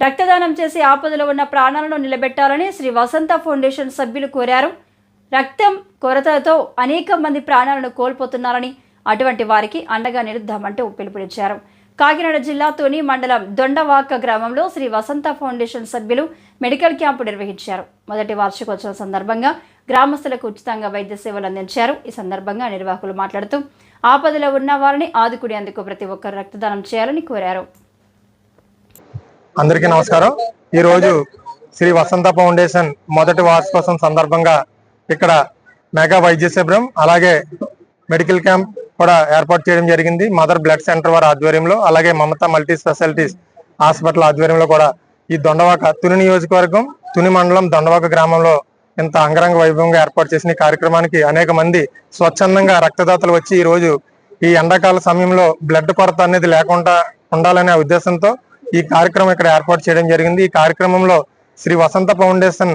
రక్తదానం చేసి ఆపదలో ఉన్న ప్రాణాలను నిలబెట్టాలని శ్రీ వసంత ఫౌండేషన్ సభ్యులు కోరారు. రక్తం కొరతతో అనేక మంది ప్రాణాలను కోల్పోతున్నారని అటువంటి వారికి అండగా నిలుద్దామంటూ పిలుపునిచ్చారు. కాకినాడ జిల్లాతోని మండలం దొండవాక గ్రామంలో శ్రీ వసంత ఫౌండేషన్ సభ్యులు మెడికల్ క్యాంపు నిర్వహించారు. మొదటి వార్షికోత్సవం సందర్భంగా గ్రామస్తులకు ఉచితంగా వైద్య సేవలు అందించారు. ఈ సందర్భంగా నిర్వాహకులు మాట్లాడుతూ ఆపదలో ఉన్న వారిని ఆదుకునేందుకు ప్రతి ఒక్కరు రక్తదానం చేయాలని కోరారు. అందరికీ నమస్కారం. ఈ రోజు శ్రీ వసంత ఫౌండేషన్ మొదటి వార్షికోత్సవం సందర్భంగా ఇక్కడ మెగా వైద్య శిబిరం అలాగే మెడికల్ క్యాంప్ కూడా ఏర్పాటు చేయడం జరిగింది. మదర్ బ్లడ్ సెంటర్ వారి ఆధ్వర్యంలో అలాగే మమతా మల్టీ స్పెషాలిటీస్ హాస్పిటల్ ఆధ్వర్యంలో కూడా ఈ దొండవాక తుని నియోజకవర్గం తుని మండలం దొండవాక గ్రామంలో ఇంత అంగరంగ వైభవంగా ఏర్పాటు చేసిన కార్యక్రమానికి అనేక మంది స్వచ్ఛందంగా రక్తదాతలు వచ్చి ఈరోజు ఈ ఎండాకాల సమయంలో బ్లడ్ కొరత అనేది లేకుండా ఉండాలనే ఉద్దేశంతో ఈ కార్యక్రమం ఇక్కడ ఏర్పాటు చేయడం జరిగింది. ఈ కార్యక్రమంలో శ్రీ వసంత ఫౌండేషన్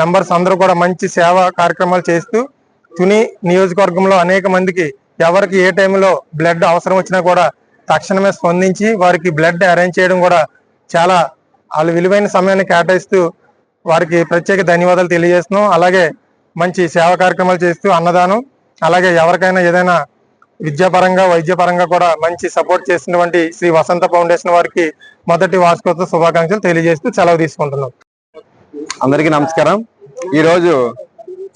మెంబర్స్ అందరూ కూడా మంచి సేవా కార్యక్రమాలు చేస్తూ తుని నియోజకవర్గంలో అనేక మందికి ఎవరికి ఏ టైంలో బ్లడ్ అవసరం వచ్చినా కూడా తక్షణమే స్పందించి వారికి బ్లడ్ అరేంజ్ చేయడం కూడా చాలా వాళ్ళ విలువైన సమయాన్ని కేటాయిస్తూ వారికి ప్రత్యేక ధన్యవాదాలు తెలియజేస్తున్నాం. అలాగే మంచి సేవా కార్యక్రమాలు చేస్తూ అన్నదానం అలాగే ఎవరికైనా ఏదైనా విద్యాపరంగా వైద్యపరంగా కూడా మంచి సపోర్ట్ చేసినటువంటి శ్రీ వసంత ఫౌండేషన్ వారికి మొదటి వార్షికోత్సవ శుభాకాంక్షలు తెలియజేస్తూ సెలవు తీసుకుంటున్నాం. అందరికీ నమస్కారం. ఈరోజు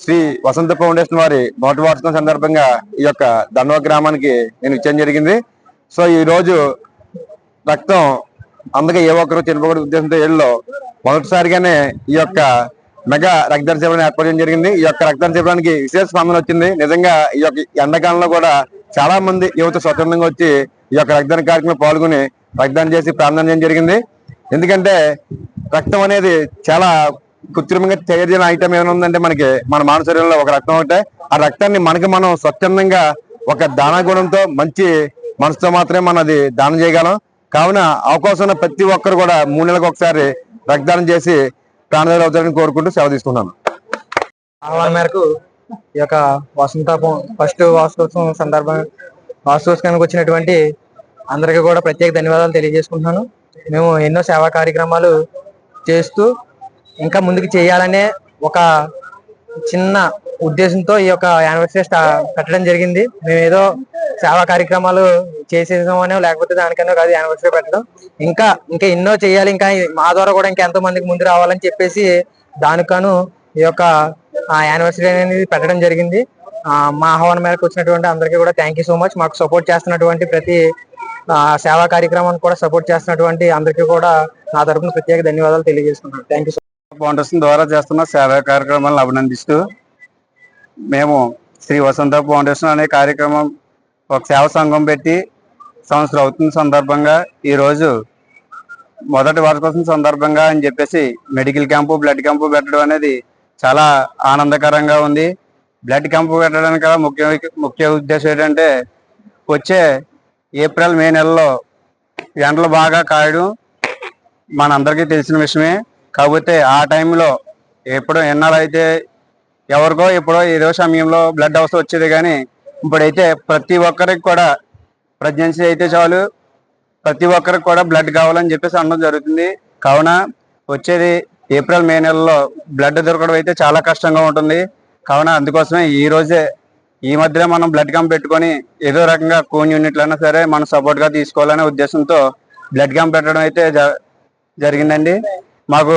శ్రీ వసంత ఫౌండేషన్ వారి మొదటి వార్షికం సందర్భంగా ఈ యొక్క దండవ గ్రామానికి నేను ఇచ్చడం జరిగింది. సో ఈ రోజు రక్తం అందుకే ఏ ఒక్కరు చనిపోకూడదు ఉద్దేశంతో ఏళ్ళలో మొదటిసారిగానే ఈ యొక్క మెగా రక్తదాన శిబిరం ఏర్పాటు చేయడం జరిగింది. ఈ యొక్క రక్తదాన శిబిరానికి విశేష స్పందన వచ్చింది. నిజంగా ఈ యొక్క ఎండాకాలంలో కూడా చాలా మంది యువత స్వతంత్రంగా వచ్చి ఈ యొక్క రక్తదాన కార్యక్రమంలో పాల్గొని రక్తదానం చేసి ప్రాణదానం చేయడం జరిగింది. ఎందుకంటే రక్తం అనేది చాలా కృత్రిమంగా తయారు చేయని ఐటమ్ ఏమైనా ఉందంటే మనకి మన మానవ శరీరంలో ఒక రక్తం ఒకటే. ఆ రక్తాన్ని మనకి మనం స్వచ్ఛందంగా ఒక దాన గుణంతో మంచి మనసుతో మాత్రమే మనం అది దానం చేయగలం. కావున అవకాశం ఉన్న ప్రతి ఒక్కరు కూడా మూడు నెలలకు ఒకసారి రక్తదానం చేసి ప్రాణదాలు అవుతారని కోరుకుంటూ సెలవు తీసుకున్నాను ఆహ్వానం మేరకు ఈ యొక్క వసంత ఫస్ట్ వార్షికోత్సవం సందర్భంగా వార్షికోత్సవానికి వచ్చినటువంటి అందరికీ కూడా ప్రత్యేక ధన్యవాదాలు తెలియజేసుకుంటున్నాను. మేము ఎన్నో సేవా కార్యక్రమాలు చేస్తూ ఇంకా ముందుకు చేయాలనే ఒక చిన్న ఉద్దేశంతో ఈ యొక్క యానివర్సరీ స్టా పెట్టడం జరిగింది. మేము ఏదో సేవా కార్యక్రమాలు చేసేసామనో లేకపోతే దానికన్నా కాదు యానివర్సరీ పెట్టడం. ఇంకా ఇంకా ఎన్నో చేయాలి. ఇంకా మా ద్వారా కూడా ఇంకా ఎంతో మందికి ముందు రావాలని చెప్పేసి దానికను ఈ యొక్క యానివర్సరీ అనేది పెట్టడం జరిగింది. మా ఆహ్వానం మేరకు వచ్చినటువంటి అందరికీ కూడా థ్యాంక్ యూ సో మచ్ మాకు సపోర్ట్ చేస్తున్నటువంటి ప్రతి సేవా కార్యక్రమాన్ని కూడా సపోర్ట్ చేస్తున్నటువంటి అందరికీ కూడా నా తరపున ప్రత్యేక ధన్యవాదాలు తెలియజేసుకుంటున్నాను. థ్యాంక్ యూ ఫౌండేషన్ ద్వారా చేస్తున్న సేవా కార్యక్రమాలను అభినందిస్తూ మేము శ్రీ వసంత ఫౌండేషన్ అనే కార్యక్రమం ఒక సేవ సంఘం పెట్టి సంవత్సరం అవుతున్న సందర్భంగా ఈరోజు మొదటి మొదటి కోసం సందర్భంగా అని చెప్పేసి మెడికల్ క్యాంపు బ్లడ్ క్యాంపు పెట్టడం అనేది చాలా ఆనందకరంగా ఉంది. బ్లడ్ క్యాంపు పెట్టడానికి ముఖ్య ముఖ్య ఉద్దేశం ఏంటంటే వచ్చే ఏప్రిల్ మే నెలలో ఎండలు బాగా కాయడం మనందరికీ తెలిసిన విషయమే. కాకపోతే ఆ టైంలో ఎప్పుడో ఎన్నాళ్ళైతే ఎవరికో ఎప్పుడో ఏదో సమయంలో బ్లడ్ అవసరం వచ్చేది కానీ ఇప్పుడైతే ప్రతి ఒక్కరికి కూడా ప్రెగ్నెన్సీ అయితే చాలు. ప్రతి ఒక్కరికి కూడా బ్లడ్ కావాలని చెప్పేసి అనడం జరుగుతుంది. కావున వచ్చేది ఏప్రిల్ మే నెలలో బ్లడ్ దొరకడం అయితే చాలా కష్టంగా ఉంటుంది. కావున అందుకోసమే ఈ రోజే ఈ మధ్యలో మనం బ్లడ్ క్యాంప్ పెట్టుకొని ఏదో రకంగా కోన్ యూనిట్లైనా సరే మనం సపోర్ట్గా తీసుకోవాలనే ఉద్దేశంతో బ్లడ్ క్యాంప్ పెట్టడం అయితే జ- జరిగిందండి. మాకు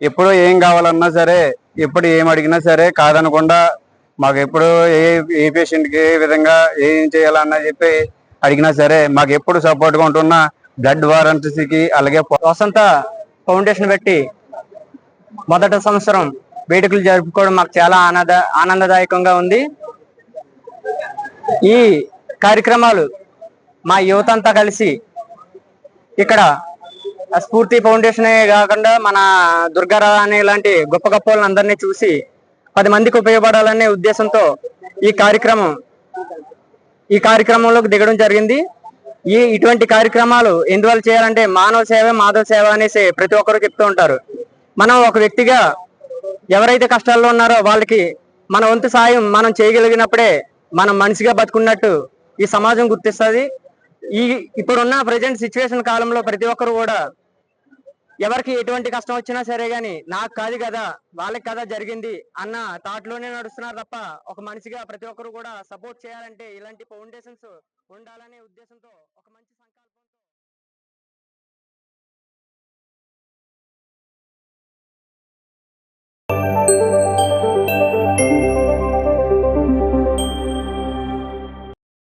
ఎప్పుడు ఏం కావాలన్నా సరే ఎప్పుడు ఏం అడిగినా సరే కాదనకుండా మాకు ఎప్పుడు ఏ ఏ పేషెంట్కి ఏ విధంగా ఏం చేయాలన్నా చెప్పి అడిగినా సరే మాకు ఎప్పుడు సపోర్ట్గా ఉంటున్న బ్లడ్ వారంటీకి అలాగే వసంత ఫౌండేషన్ పెట్టి మొదటి సంవత్సరం వేడుకలు జరుపుకోవడం మాకు చాలా ఆనంద ఆనందదాయకంగా ఉంది. ఈ కార్యక్రమాలు మా యువత అంతా కలిసి ఇక్కడ స్ఫూర్తి ఫౌండేషన్ కాకుండా మన దుర్గారాణి లాంటి గొప్ప గొప్ప వాళ్ళందరినీ చూసి పది మందికి ఉపయోగపడాలనే ఉద్దేశంతో ఈ కార్యక్రమం ఈ కార్యక్రమంలోకి దిగడం జరిగింది. ఈ ఇటువంటి కార్యక్రమాలు ఎందువల్ల చేయాలంటే మానవ సేవ మాధవ సేవ అనేసి ప్రతి ఒక్కరు చెప్తూ ఉంటారు. మనం ఒక వ్యక్తిగా ఎవరైతే కష్టాల్లో ఉన్నారో వాళ్ళకి మన వంతు సాయం మనం చేయగలిగినప్పుడే మనం మనిషిగా బతుకున్నట్టు ఈ సమాజం గుర్తిస్తుంది. ఈ ఇప్పుడున్న ప్రజెంట్ సిచ్యువేషన్ కాలంలో ప్రతి ఒక్కరు కూడా ఎవరికి ఎటువంటి కష్టం వచ్చినా సరే గాని నాకు కాదు కదా వాళ్ళకి కదా జరిగింది అన్న తాట్లోనే నడుస్తున్నారు తప్ప ఒక మనిషిగా ప్రతి ఒక్కరు కూడా సపోర్ట్ చేయాలంటే ఇలాంటి ఫౌండేషన్స్ ఉండాలనే ఉద్దేశంతో ఒక మంచి